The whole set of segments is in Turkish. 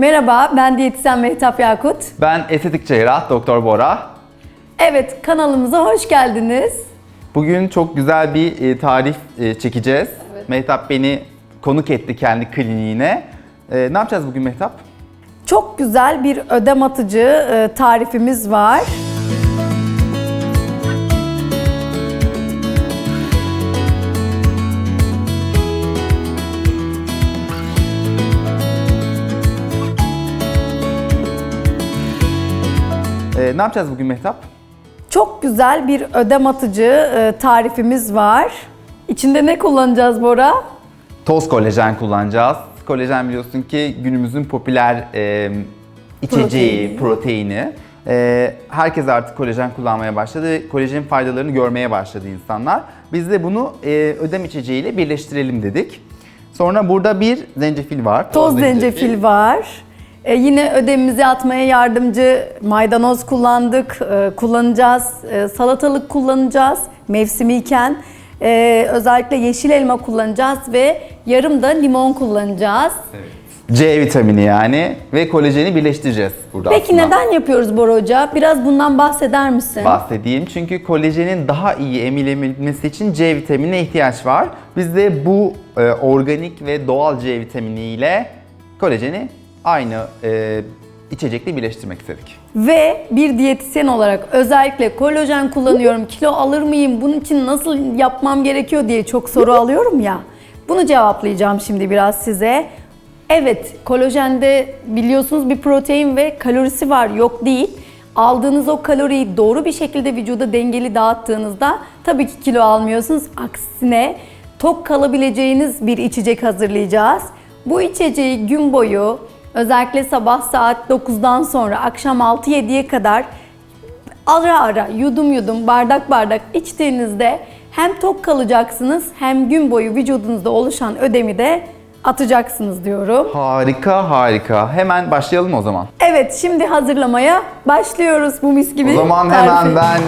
Merhaba, ben diyetisyen Mehtap Yakut. Ben estetik cerrah Doktor Bora. Evet, kanalımıza hoş geldiniz. Bugün çok güzel bir e, tarif e, çekeceğiz. Mehtap beni konuk etti kendi kliniğine. E, ne yapacağız bugün Mehtap? Çok güzel bir ödem atıcı tarifimiz var. E, ne yapacağız bugün Mehtap? Çok güzel bir ödem atıcı e, tarifimiz var. İçinde ne kullanacağız Bora? Toz kolajen kullanacağız. Kolajen biliyorsun ki günümüzün popüler e, içeceği, Proteini. E, herkes artık kolajen kullanmaya başladı. Kolajenin faydalarını görmeye başladı insanlar. Biz de bunu e, ödem içeceğiyle birleştirelim dedik. Sonra burada bir zencefil var. Toz zencefil var. E, yine ödemimizi atmaya yardımcı maydanoz kullandık, e, kullanacağız. E, salatalık kullanacağız mevsimiyken. E, özellikle yeşil elma kullanacağız ve yarım da limon kullanacağız. C vitamini yani ve kolajeni birleştireceğiz burada Peki aslında. neden yapıyoruz Bora Hoca? Biraz bundan bahseder misin? bahsedeyim. Çünkü kolajenin daha iyi emilebilmesi için C vitaminine ihtiyaç var. Biz de bu e, organik ve doğal C vitaminiyle kolajeni aynı e, içecekle birleştirmek istedik. Ve bir diyetisyen olarak özellikle kolajen kullanıyorum, kilo alır mıyım, bunun için nasıl yapmam gerekiyor diye çok soru alıyorum ya. Bunu cevaplayacağım şimdi biraz size. Evet, kolajende biliyorsunuz bir protein ve kalorisi var, yok değil. Aldığınız o kaloriyi doğru bir şekilde vücuda dengeli dağıttığınızda tabii ki kilo almıyorsunuz. Aksine tok kalabileceğiniz bir içecek hazırlayacağız. Bu içeceği gün boyu özellikle sabah saat 9'dan sonra akşam 6-7'ye kadar ara ara yudum yudum bardak bardak içtiğinizde hem tok kalacaksınız hem gün boyu vücudunuzda oluşan ödemi de atacaksınız diyorum. Harika harika. Hemen başlayalım o zaman. Evet şimdi hazırlamaya başlıyoruz bu mis gibi O zaman tarifi. hemen ben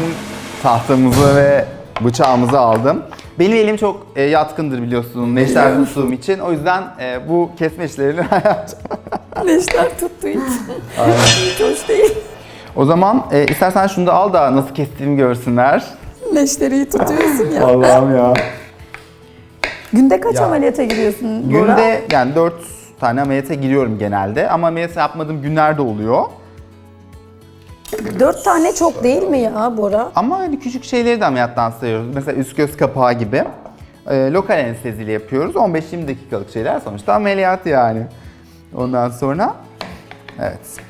tahtamızı ve bıçağımızı aldım. Benim elim çok e, yatkındır biliyorsun neşter tuttuğum için. O yüzden e, bu kesme işlerini yapacağım. Neşter tuttuğu için. Hiç hoş değil. O zaman e, istersen şunu da al da nasıl kestiğimi görsünler. Neşteri iyi tutuyorsun ya. Allah'ım ya. Günde kaç Ya. ameliyata giriyorsun Bora? Günde yani 4 tane ameliyata giriyorum genelde ama ameliyat yapmadığım günler de oluyor. Dört tane çok değil mi ya Bora? Ama hani küçük şeyleri de ameliyattan sayıyoruz. Mesela üst göz kapağı gibi. E, lokal anesteziyle yapıyoruz. 15-20 dakikalık şeyler sonuçta ameliyat yani. Ondan sonra evet.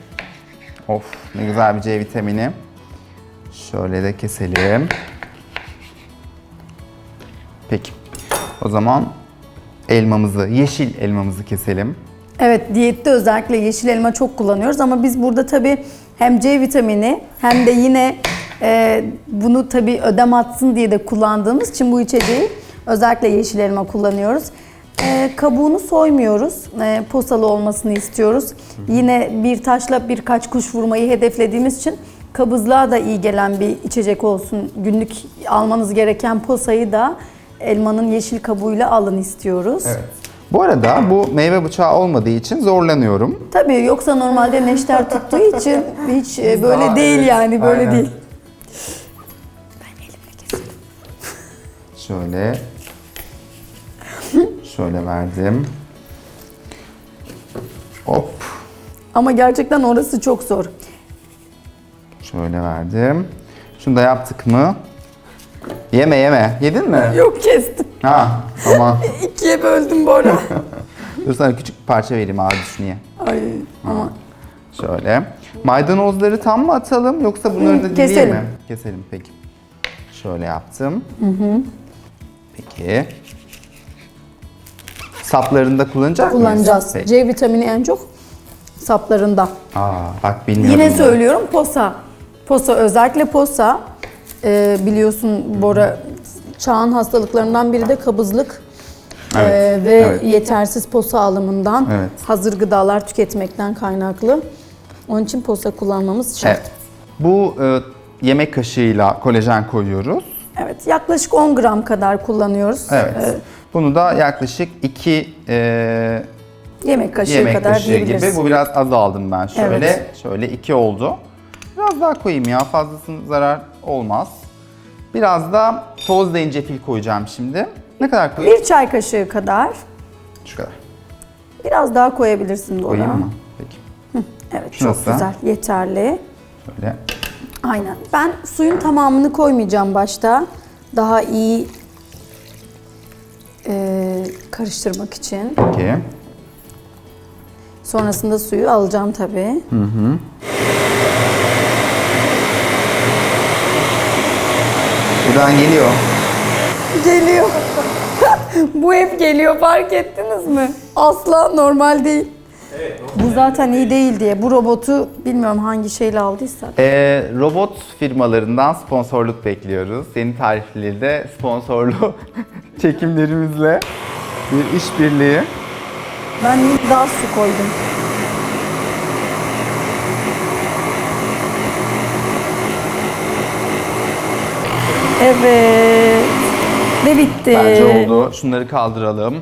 Of ne güzel bir C vitamini. Şöyle de keselim. Peki. O zaman elmamızı, yeşil elmamızı keselim. Evet diyette özellikle yeşil elma çok kullanıyoruz ama biz burada tabii hem C vitamini hem de yine e, bunu tabii ödem atsın diye de kullandığımız için bu içeceği özellikle yeşil elma kullanıyoruz. E, kabuğunu soymuyoruz. E, posalı olmasını istiyoruz. Yine bir taşla birkaç kuş vurmayı hedeflediğimiz için kabızlığa da iyi gelen bir içecek olsun. Günlük almanız gereken posayı da elmanın yeşil kabuğuyla alın istiyoruz. Bu arada bu meyve bıçağı olmadığı için zorlanıyorum. Tabii yoksa normalde neşter tuttuğu için hiç e, böyle Daha, değil evet, yani böyle aynen. değil. Şöyle. Şöyle verdim. Hop. Ama gerçekten orası çok zor. Şöyle verdim. Şunu da yaptık mı? Yeme yeme. Yedin mi? Yok kestim. Ha tamam. İkiye böldüm Bora. Dur sana küçük bir parça vereyim abi düşün ye. Ay ama Şöyle. Maydanozları tam mı atalım yoksa bunları da dileyeyim keselim. mi? Keselim peki. Şöyle yaptım. Peki. Saplarını da kullanacak mıyız? kullanacağız. Peki. C vitamini en çok saplarında. Aa bak bilmiyorum. Yine bunu. söylüyorum posa. Posa özellikle posa e, biliyorsun Bora çağın hastalıklarından biri de kabızlık. Evet, E, ve evet. yetersiz posa alımından, Evet. hazır gıdalar tüketmekten kaynaklı. Onun için posa kullanmamız şart. Evet. Bu e, yemek kaşığıyla kolajen koyuyoruz. Evet, yaklaşık 10 gram kadar kullanıyoruz. Evet. Ee, Bunu da yaklaşık 2 Yemek kaşığı yemek kadar kaşığı gibi. Bu biraz az aldım ben şöyle. Evet. Şöyle iki oldu. Biraz daha koyayım ya fazlasının zarar olmaz. Biraz da toz zencefil koyacağım şimdi. Ne kadar koyayım? Bir çay kaşığı kadar. Şu kadar. Biraz daha koyabilirsin Dora. Koyayım mı? Peki. Evet Şurası. çok güzel. Yeterli. Şöyle. Aynen. Ben suyun tamamını koymayacağım başta. Daha iyi e, karıştırmak için. Peki. Sonrasında suyu alacağım tabii. Buradan geliyor. Geliyor. Bu hep geliyor fark ettiniz mi? Asla normal değil. Bu zaten iyi değil diye. Bu robotu bilmiyorum hangi şeyle aldıysak. Ee, robot firmalarından sponsorluk bekliyoruz. Yeni tarifleri de sponsorlu çekimlerimizle bir işbirliği. Ben daha su koydum. Evet. Ve bitti. Bence oldu. Şunları kaldıralım.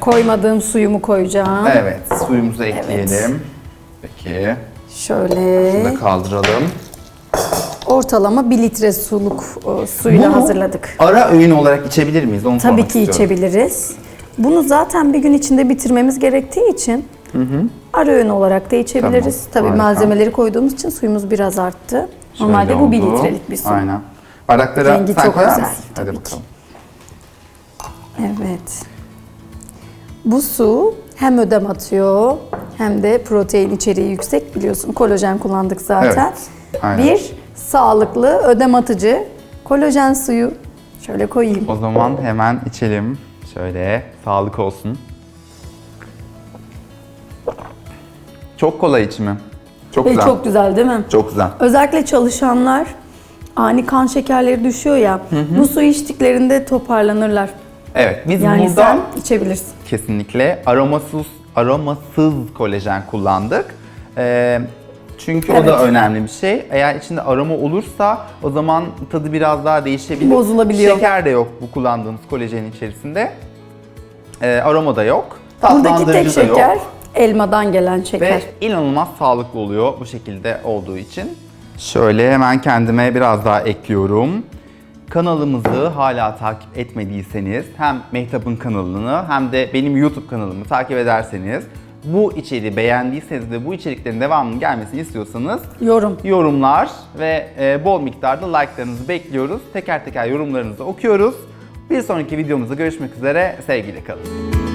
Koymadığım suyumu koyacağım. Evet, suyumuzu ekleyelim. Peki. Şöyle Bunu da kaldıralım. ortalama 1 litre suluk e, suyla Bunu hazırladık. Ara öğün olarak içebilir miyiz? Onu Tabii sormak ki istiyorum. içebiliriz. Bunu zaten bir gün içinde bitirmemiz gerektiği için ara öğün olarak da içebiliriz. Tamam, Tabii harika. malzemeleri koyduğumuz için suyumuz biraz arttı. Şöyle Normalde bu 1 oldu. litrelik bir su. Aynen. Bardaklara Rengi sen çok koyar güzel, mısın? Hadi tabii ki. bakalım. Evet. Bu su hem ödem atıyor hem de protein içeriği yüksek biliyorsun. Kolajen kullandık zaten. Evet, aynen. Bir sağlıklı ödem atıcı kolajen suyu. Şöyle koyayım. O zaman hemen içelim. Şöyle sağlık olsun. Çok kolay içimi. Çok Ve güzel. çok güzel değil mi? Çok güzel. Özellikle çalışanlar ani kan şekerleri düşüyor ya. Bu suyu içtiklerinde toparlanırlar. Evet, biz Yani burada sen içebilirsin. kesinlikle aromasız aromasız kolajen kullandık. Ee, çünkü o Evet. da önemli bir şey. Eğer içinde aroma olursa o zaman tadı biraz daha değişebilir. Bozulabiliyor. Şeker de yok bu kullandığımız kolajenin içerisinde. Ee, aroma da yok. Buradaki tek da yok. şeker elmadan gelen şeker. Ve inanılmaz sağlıklı oluyor bu şekilde olduğu için. Şöyle hemen kendime biraz daha ekliyorum. Kanalımızı hala takip etmediyseniz hem Mehtap'ın kanalını hem de benim YouTube kanalımı takip ederseniz bu içeriği beğendiyseniz ve bu içeriklerin devamının gelmesini istiyorsanız Yorum. yorumlar ve e, bol miktarda like'larınızı bekliyoruz. Teker teker yorumlarınızı okuyoruz. Bir sonraki videomuzda görüşmek üzere. Sevgiyle kalın.